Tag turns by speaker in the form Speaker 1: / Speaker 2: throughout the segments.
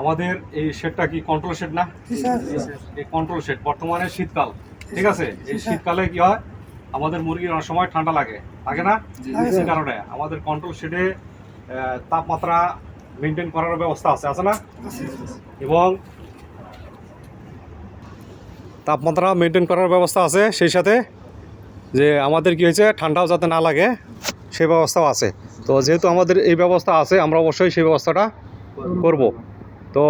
Speaker 1: আমাদের এই শেডটা কি কন্ট্রোল শেড না? এই কন্ট্রোল শেড বর্তমানে শীতকাল ঠিক আছে? এই শীতকালে কি হয়? আমাদের মুরগির অনেক সময় ঠান্ডা লাগে লাগে না? সেই কারণে আমাদের কন্ট্রোল শেডে তাপমাত্রা মেনটেন করার ব্যবস্থা আছে আছে না? এবং তাপমাত্রা মেনটেন করার ব্যবস্থা আছে সেই সাথে যে আমাদের কি হয়েছে ঠান্ডাও যাতে না লাগে সেই ব্যবস্থাও আছে। তো যেহেতু আমাদের এই ব্যবস্থা আছে আমরা অবশ্যই সেই ব্যবস্থাটা করব। তো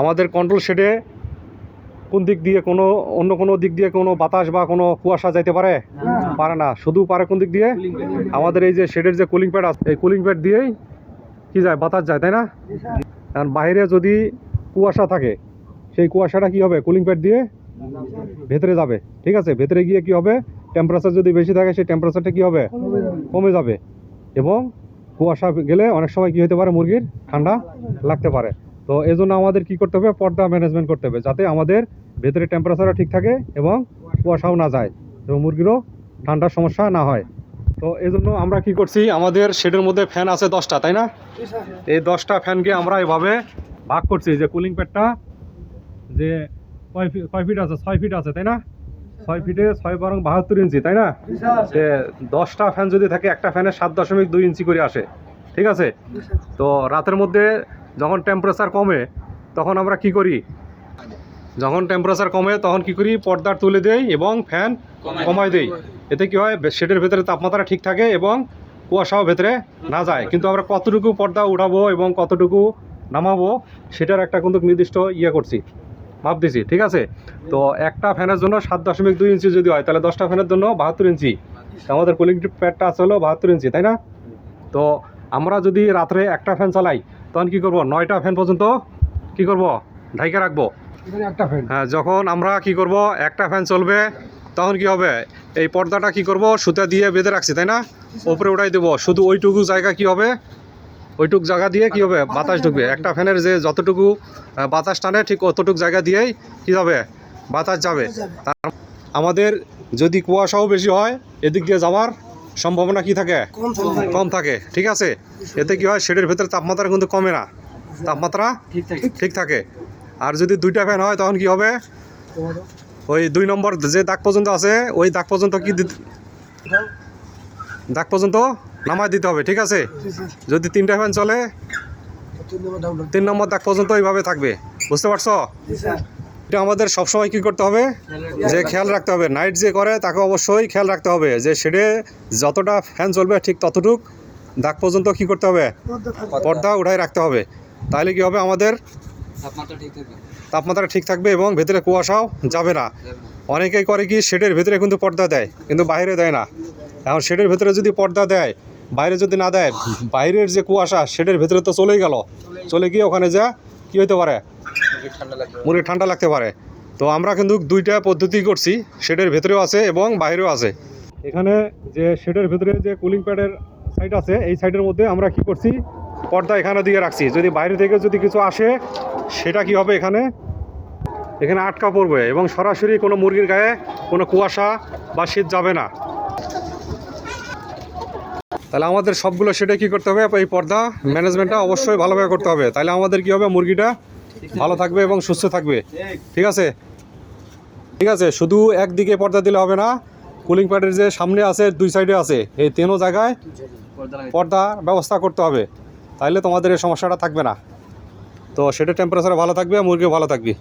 Speaker 1: আমাদের কন্ট্রোল শেডে কোন দিক দিয়ে কোনো অন্য কোনো দিক দিয়ে কোনো বাতাস বা কোনো কুয়াশা যাইতে পারে? পারে না। শুধু পারে কোন দিক দিয়ে? আমাদের এই যে শেডের যে কুলিং প্যাড আছে এই কুলিং প্যাড দিয়েই কি যায়? বাতাস যায় তাই না? কারণ বাইরে যদি কুয়াশা থাকে সেই কুয়াশাটা কি হবে? কুলিং প্যাড দিয়ে ভেতরে যাবে। ঠিক আছে? ভেতরে গিয়ে কি হবে? টেম্পারেচার যদি বেশি থাকে সেই টেম্পারেচারটা কি হবে? কমে যাবে। এবং কুয়াশা গেলে অনেক সময় কি হতে পারে? মুরগির ঠান্ডা লাগতে পারে। তো এই জন্য আমাদের কি করতে হবে? পর্দা ম্যানেজমেন্ট করতে হবে, যাতে আমাদের ভেতরে টেম্পারেচারও ঠিক থাকে এবং কুয়াশাও না যায় এবং মুরগিরও ঠান্ডার সমস্যা না হয়। তো এই জন্য আমরা কি করছি? আমাদের শেডের মধ্যে ফ্যান আছে দশটা, তাই না? এই দশটা ফ্যানকে আমরা এভাবে ভাগ করছি, যে কুলিং প্যাডটা যে কয় ফিট কয় ফিট আছে? ছয় ফিট আছে, তাই না? ছয় ফিটে ছয় বরং বাহাত্তর ইঞ্চি, তাই না? যে দশটা ফ্যান যদি থাকে, একটা ফ্যানের সাত দশমিক দুই ইঞ্চি করে আসে, ঠিক আছে? তো রাতের মধ্যে যখন টেম্পারেচার কমে তখন আমরা কি করি? যখন টেম্পারেচার কমে তখন কি করি? পর্দা তুলে দেই এবং ফ্যান কমাই দেই। এতে কি হয়? শেডের ভেতরে তাপমাত্রা ঠিক থাকে এবং কুয়াশাও ভেতরে না যায়। কিন্তু আমরা কতটুকু পর্দা উঠাবো এবং কতটুকু নামাবো সেটার একটা কিন্তু নির্দিষ্ট ইয়ে করছি দিছি ঠিক আছে? তো একটা ফ্যানের জন্য সাত দশমিক দুই ইঞ্চি যদি হয় তাহলে দশটা ফ্যানের জন্য বাহাত্তর ইঞ্চি। আমাদের কুলিং প্যাডটা আছে হলো বাহাত্তর ইঞ্চি তাই না? তো আমরা যদি রাত্রে একটা ফ্যান চালাই তখন কি করব? নয়টা ফ্যান পর্যন্ত কি করব? ঢাইকে রাখব।
Speaker 2: একটা ফ্যান
Speaker 1: হ্যাঁ যখন আমরা কি করব? একটা ফ্যান চলবে তখন কি হবে? এই পর্দাটা কি করব? সুতা দিয়ে বেঁধে রাখছি তাই না? ওপরে উঠাই দেবো। শুধু ওইটুকু জায়গা কি হবে? ওইটুক জায়গা দিয়ে কি হবে? বাতাস ঢুকবে। একটা ফ্যানের যে যতটুকু বাতাস টানে ঠিক অতটুক জায়গা দিয়েই কি হবে? বাতাস যাবে। আমাদের যদি কুয়াশাও বেশি হয় এদিক দিয়ে যাওয়ার সম্ভাবনা কি থাকে?
Speaker 2: কম থাকে।
Speaker 1: ঠিক আছে? এতে কি হয়? শেডের ভেতরে তাপমাত্রা কিন্তু কমে না। তাপমাত্রা
Speaker 2: ঠিক থাকে।
Speaker 1: আর যদি দুইটা ফ্যান হয় তখন কি হবে? ওই দুই নম্বর যে দাগ পর্যন্ত আছে ওই দাগ পর্যন্ত কি দিতে- দাগ পর্যন্ত নামায় দিতে হবে ঠিক আছে? যদি তিনটা ফ্যান চলে
Speaker 2: তিন নম্বর
Speaker 1: দাগ পর্যন্ত এইভাবে থাকবে। বুঝতে পারছ?
Speaker 2: জি স্যার।
Speaker 1: এটা আমাদের সবসময় কি করতে হবে? যে খেয়াল রাখতে হবে। নাইট যে করে তাকে অবশ্যই খেয়াল রাখতে হবে। যে সেটা যতটা ফ্যান চলবে ঠিক ততটুক দাগ পর্যন্ত কি করতে হবে?
Speaker 2: পর্দা
Speaker 1: উঠাই রাখতে হবে। তাহলে কি হবে? আমাদের
Speaker 3: তাপমাত্রা ঠিক থাকবে।
Speaker 1: এবং ভেতরে কুয়াশাও যাবে না। অনেকেই করে কি শেডের ভেতরে কিন্তু পর্দা দেয় কিন্তু বাইরে দেয় না। এখন শেডের ভেতরে যদি পর্দা দেয় বাইরে যদি না দেয় বাইরের যে কুয়াশা শেডের ভেতরে তো চলেই গেল। চলে গিয়ে ওখানে যা কি হতে পারে? মুরগি ঠান্ডা লাগতে পারে। তো আমরা কিন্তু দুইটা পদ্ধতি করছি, শেডের ভেতরেও আছে এবং বাইরেও আছে। এখানে যে শেডের ভেতরে যে কুলিং প্যাডের সাইড আছে, এই সাইডের মধ্যে আমরা কি করছি? পর্দা এখানে দিয়ে রাখছি। যদি বাইরে থেকে যদি কিছু আসে, সেটা কি হবে এখানে? এখানে আটকা পড়বে এবং সরাসরি কোনো মুরগির গায়ে কোনো কুয়াশা বা শীত যাবে না। তাহলে আমাদের সবগুলো সেটা কি করতে হবে? এই পর্দা ম্যানেজমেন্টটা অবশ্যই ভালোভাবে করতে হবে। তাহলে আমাদের কি হবে? মুরগিটা ভালো থাকবে এবং সুস্থ থাকবে। ঠিক আছে? ঠিক আছে, শুধু একদিকে পর্দা দিলে হবে না কুলিং প্যাডের যে সামনে আছে, দুই সাইডে আছে, এই তিনও জায়গায় পর্দা ব্যবস্থা করতে হবে। তাইলে তোমাদের এই সমস্যাটা থাকবে না। তো সেটা টেম্পারেচার ভালো থাকবে, মুরগিও ভালো থাকবে।